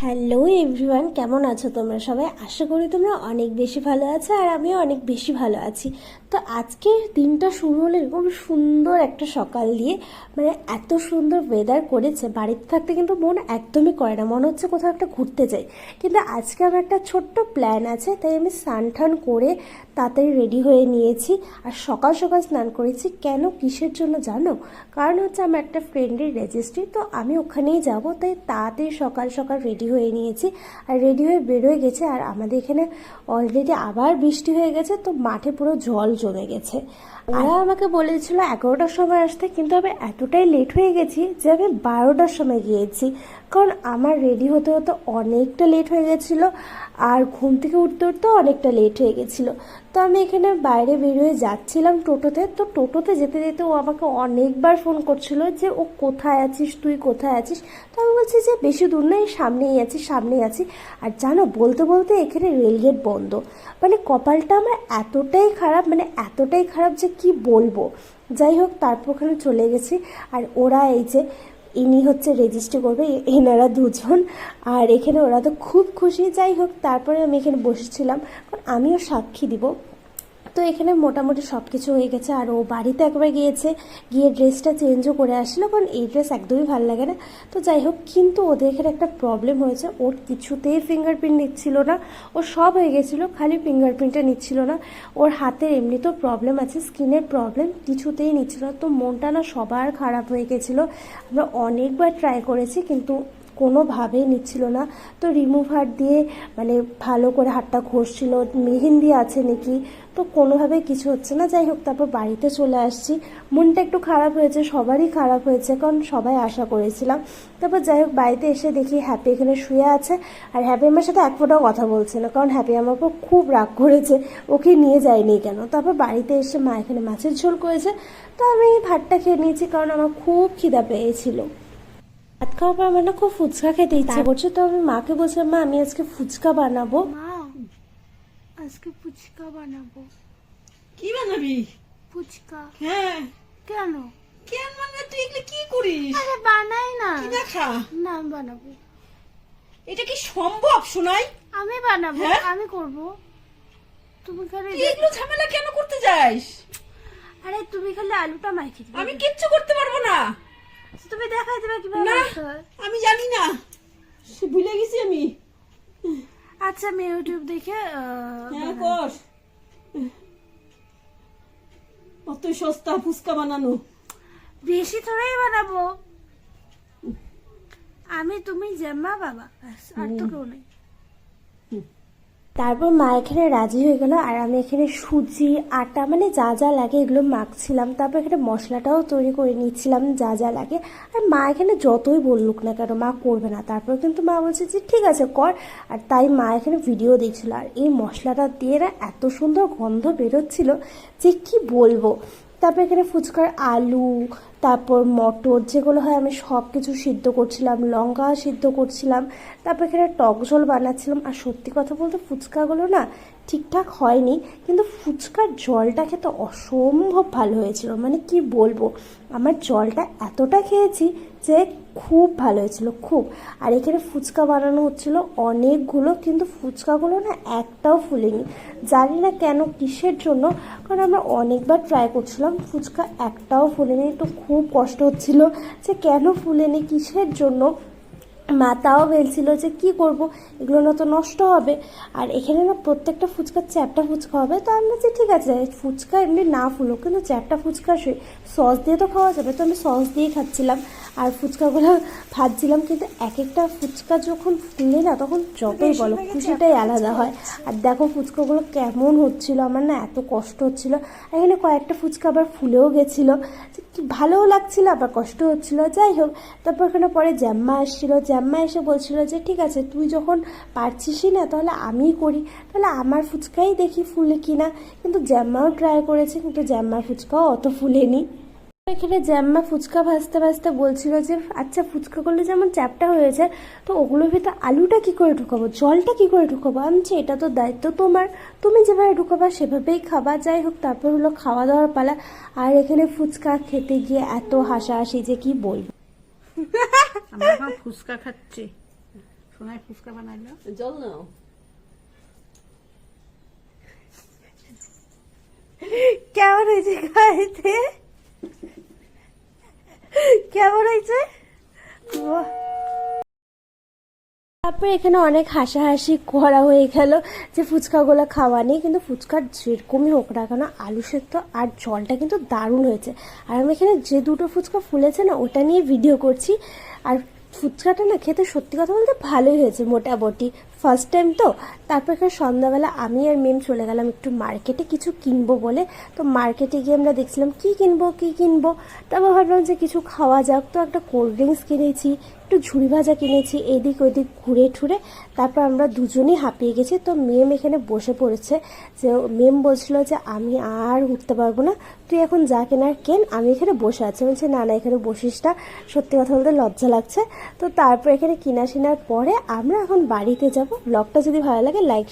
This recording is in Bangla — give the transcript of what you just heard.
হ্যালো এভরিওয়ান কেমন আছো তোমরা সবাই? আশা করি তোমরা অনেক বেশি ভালো আছো আর আমিও অনেক বেশি ভালো আছি। তো আজকের দিনটা শুরু হলো এরকম সুন্দর একটা সকাল দিয়ে। মানে এত সুন্দর ওয়েদার করেছে। বাড়িতে থাকতে কিন্তু মন একদমই করে না। মনে হচ্ছে কোথাও একটা ঘুরতে যাই। কিন্তু আজকে আমার একটা ছোট্ট প্ল্যান আছে, তাই আমি স্নান টান করে তাড়াতাড়ি রেডি হয়ে নিয়েছি। আর সকাল সকাল স্নান করেছি। কেন, কিসের জন্য জানো? কারণ হচ্ছে আমার একটা ফ্রেন্ডের রেজিস্ট্রি তো আমি ওখানেই যাব। তাই তাড়াতাড়ি সকাল সকাল রেডি হয়ে নিয়েছি। আর রেডি হয়ে বেরোয় গেছে আর আমাদের এখানে অলরেডি আবার বৃষ্টি হয়ে গেছে, তো মাঠে পুরো জল জমে গেছে। ওরা আমাকে বলেছিল এগারোটার সময় আসতে, কিন্তু আমি এতটাই লেট হয়ে গেছি যে আমি বারোটার সময় গিয়েছি। কারণ আমার রেডি হতে হতে অনেকটা লেট হয়ে গেছিল, আর ঘুম থেকে উঠতে উঠতেও অনেকটা লেট হয়ে গেছিল। তো আমি এখানে বাইরে বেরোয় যাচ্ছিলাম টোটোতে, তো টোটোতে যেতে যেতে ও আমাকে অনেকবার ফোন করছিল যে, ও কোথায় আছিস? তুই কোথায় আছিস? তো আমি বলছি যে, বেশি দূর নয়, সামনেই আছি সামনেই আছি। আর জানো, বলতে বলতে এখানে রেলগেট বন্ধ। মানে কপালটা আমার এতটাই খারাপ মানে এতটাই খারাপ যে কি বলব? যাই হোক, তারপর ওখানে চলে গেছি। আর ওরা এই যে ইনি হচ্ছে রেজিস্টার করবে এনারা দুজন। আর এখানে ওরা তো খুব খুশি। যাই হোক, তারপরে আমি এখানে বসেছিলাম। কারণ আমিও সাক্ষী দিব। তো এখানে মোটামুটি সব কিছু হয়ে গেছে। আর ও বাড়িতে একবার গিয়েছে, গিয়ে ড্রেসটা চেঞ্জও করে আসলো কারণ এই ড্রেস একদমই ভালো লাগে না। তো যাই হোক, কিন্তু ওদের এখানে একটা প্রবলেম হয়েছে। ওর কিছুতেই ফিঙ্গারপ্রিন্ট নিচ্ছিল না, ও সব হয়ে গেছিল, খালি ফিঙ্গারপ্রিন্টটা নিচ্ছিল না। ওর হাতের এমনিতেও প্রবলেম আছে স্কিনের প্রবলেম কিছুতেই নিচ্ছিল না। তো মনটা না সবার খারাপ হয়ে গেছিল। আমরা অনেকবার ট্রাই করেছি, কিন্তু কোনোভাবেই নিচ্ছিল না। তো রিমুভার দিয়ে মানে ভালো করে হাতটা ঘষছিল। মেহেন্দি আছে নাকি? তো কোনোভাবেই কিছু হচ্ছে না। যাই হোক, তারপর বাড়িতে চলে আসছি। মনটা একটু খারাপ হয়েছে, সবারই খারাপ হয়েছে, কারণ সবাই আশা করেছিলাম। তারপর যাই হোক, বাড়িতে এসে দেখি হ্যাপি এখানে শুয়ে আছে। আর হ্যাপি আমার সাথে এক ফোটাও কথা বলছে না, কারণ হ্যাপি আমার উপর খুব রাগ করেছে। ওকে নিয়ে যায়নি কেন? তারপর বাড়িতে এসে মা এখানে মাছের ঝোল করেছে। তো আমি ভাতটা খেয়ে নিয়েছি, কারণ আমার খুব খিদা পেয়েছিল। ভাত খাওয়ার পর আমার না খুব ফুচকা খেতে ইচ্ছে করছে তো আমি মাকে বলছিলাম মা আমি আজকে ফুচকা বানাবো। মা আজকে ফুচকা বানাবো। কি বানাবি? ফুচকা। হ্যাঁ। কেন? কেন মানে তুই এগুলো কি করিস? আরে বানাই না। কি দেখা? না আমি বানাবো। এটা কি সম্ভব শোনাই আমি বানাবো হ্যাঁ? আমি করব। তুমি খালি তুই এগুলো ঝামেলা কেন করতে যাস? আরে তুমি খালি আলুটা মাখি দিবে। আমি কিচ্ছু করতে পারব না। তুমি দেখাই দেবে কীভাবে আমি জানি না। সে ভুলে গেছি আমি। আচ্ছা আমি ইউটিউব দেখে হ্যাঁ কর। অত সস্তা ফুচকা বানানো। বেশি থোড়াই বানাবো। আমি তুমি জেম্মা বাবা আর তো কেউ নেই। তারপর মা এখানে রাজি হয়ে গেল, আর আমি এখানে সুজি, আটা মানে যা যা লাগে এগুলো মাখছিলাম। তারপর এখানে মশলাটাও তৈরি করে নিচ্ছিলাম, যা যা লাগে। আর মা এখানে যতই বললুক না কেন, মা করবে না। তারপর কিন্তু মা বলছে যে, ঠিক আছে, কর। আর তাই মা এখানে ভিডিও দেখছিল। আর এই মশলাটা দিয়ে না এত সুন্দর গন্ধ বেরোচ্ছিল যে, কি বলব? তারপর এখানে ফুচকার আলু, তারপর মটর, যেগুলো হয় আমি সব কিছু সিদ্ধ করছিলাম, লঙ্কা সিদ্ধ করছিলাম, তারপর এখানে টক ঝোল বানাচ্ছিলাম। আর সত্যি কথা বলতে ফুচকাগুলো না ঠিকঠাক হয়নি, কিন্তু ফুচকার জলটা খেতে অসম্ভব ভালো হয়েছিল। মানে কি বলব, আমার জলটা এতটা খেয়েছি যে খুব ভালো হয়েছিল, খুব। আর এখানে ফুচকা বানানো হচ্ছিল অনেকগুলো, কিন্তু ফুচকাগুলো না একটাও ফুলেনি। জানি না কেন কিসের জন্য, কারণ আমরা অনেকবার ট্রাই করছিলাম, ফুচকা একটাও ফুলেনি। তো খুব কষ্ট হচ্ছিল যে কেন ফুলেনি, কিসের জন্য? মা তাও বলছিল যে কি করব? এগুলো না তো নষ্ট হবে। আর এখানে না প্রত্যেকটা ফুচকার চ্যাপটা ফুচকা হবে। তো আমি বলছি ঠিক আছে ফুচকা এমনি না ফুলো কিন্তু চ্যাপটা ফুচকা সস দিয়ে তো খাওয়া যাবে। তো আমি সস দিয়ে খাচ্ছিলাম আর ফুচকাগুলো ভাজছিলাম কিন্তু এক একটা ফুচকা যখন ফুলে না তখন যতই বলো খুশিটাই আলাদা হয়। আর দেখো ফুচকাগুলো কেমন হচ্ছিল আমার না এত কষ্ট হচ্ছিল। আর এখানে কয়েকটা ফুচকা আবার ফুলেও গেছিল। ভালোও লাগছিল আবার কষ্ট হচ্ছিল। যাই হোক তারপর এখানে পরে জ্যাম্মা আসছিল। জ্যাম্মা এসে বলছিল যে ঠিক আছে তুই যখন পারছিসই না তাহলে আমিই করি। তাহলে আমার ফুচকাই দেখি ফুলে কিনা কিন্তু জ্যাম্মাও ট্রাই করেছে কিন্তু জ্যাম্মার ফুচকাও অত ফুলেনি। এখানে জ্যাম্মা ফুচকা ভাজতে ভাজতে বলছিল যে আচ্ছা ফুচকাগুলো যেমন চ্যাপটা হয়েছে তো ওগুলোর ভিতরে আলুটা কি করে ঢুকাবো? জলটা কি করে ঢুকাবো? আমি বলছি, এটা তো দায়িত্ব তোমার। তুমি যেভাবে ঢুকাবা সেভাবেই খাবা। যাই হোক তারপর হলো খাওয়া দাওয়ার পালা। আর এখানে ফুচকা খেতে গিয়ে এত হাসাহাসি যে কি বলব? আমরা এখন ফুচকা খাচ্ছি। সোনায় ফুচকা বানাইলো। জল নাও। কেমন হয়েছে খাইতে? কেমন হয়েছে? বাহ। তারপরে এখানে অনেক হাসাহাসি করা হয়ে গেল যে ফুচকাগুলো খাওয়া নেই, কিন্তু ফুচকার যেরকমই হোক না কেন, আলু সেদ্ধ আর জলটা কিন্তু দারুণ হয়েছে। আর আমি এখানে যে দুটো ফুচকা ফুলেছে না, ওটা নিয়ে ভিডিও করছি। আর ফুচকাটা না খেতে সত্যি কথা বলতে ভালোই হয়েছে মোটামুটি। ফার্স্ট টাইম তো, তারপর এখানে সন্ধ্যাবেলা আমি আর মেম চলে গেলাম একটু মার্কেটে কিছু কিনবো বলে। তো মার্কেটে গিয়ে আমরা দেখছিলাম, কি কিনবো কি কিনবো? তারপর ভাবলাম যে কিছু খাওয়া যাক। তো একটা কোল্ড ড্রিঙ্কস কিনেছি, একটু ঝুড়ি ভাজা কিনেছি, এদিক ওদিক ঘুরে ঠুরে। তারপর আমরা দুজনেই হাঁপিয়ে গেছি। তো মেম এখানে বসে পড়েছে যে, মেম বলছিল যে, আমি আর উঠতে পারব না। তুই এখন যা কেনার কেন? আমি এখানে বসে আছি। বলছে, না না, এখানে বসিস না। সত্যি কথা বলতে লজ্জা লাগছে। তো তারপর এখানে কিনা শিনার পরে আমরা এখন বাড়িতে যাব। ব্লগটা যদি ভালো লাগে লাইক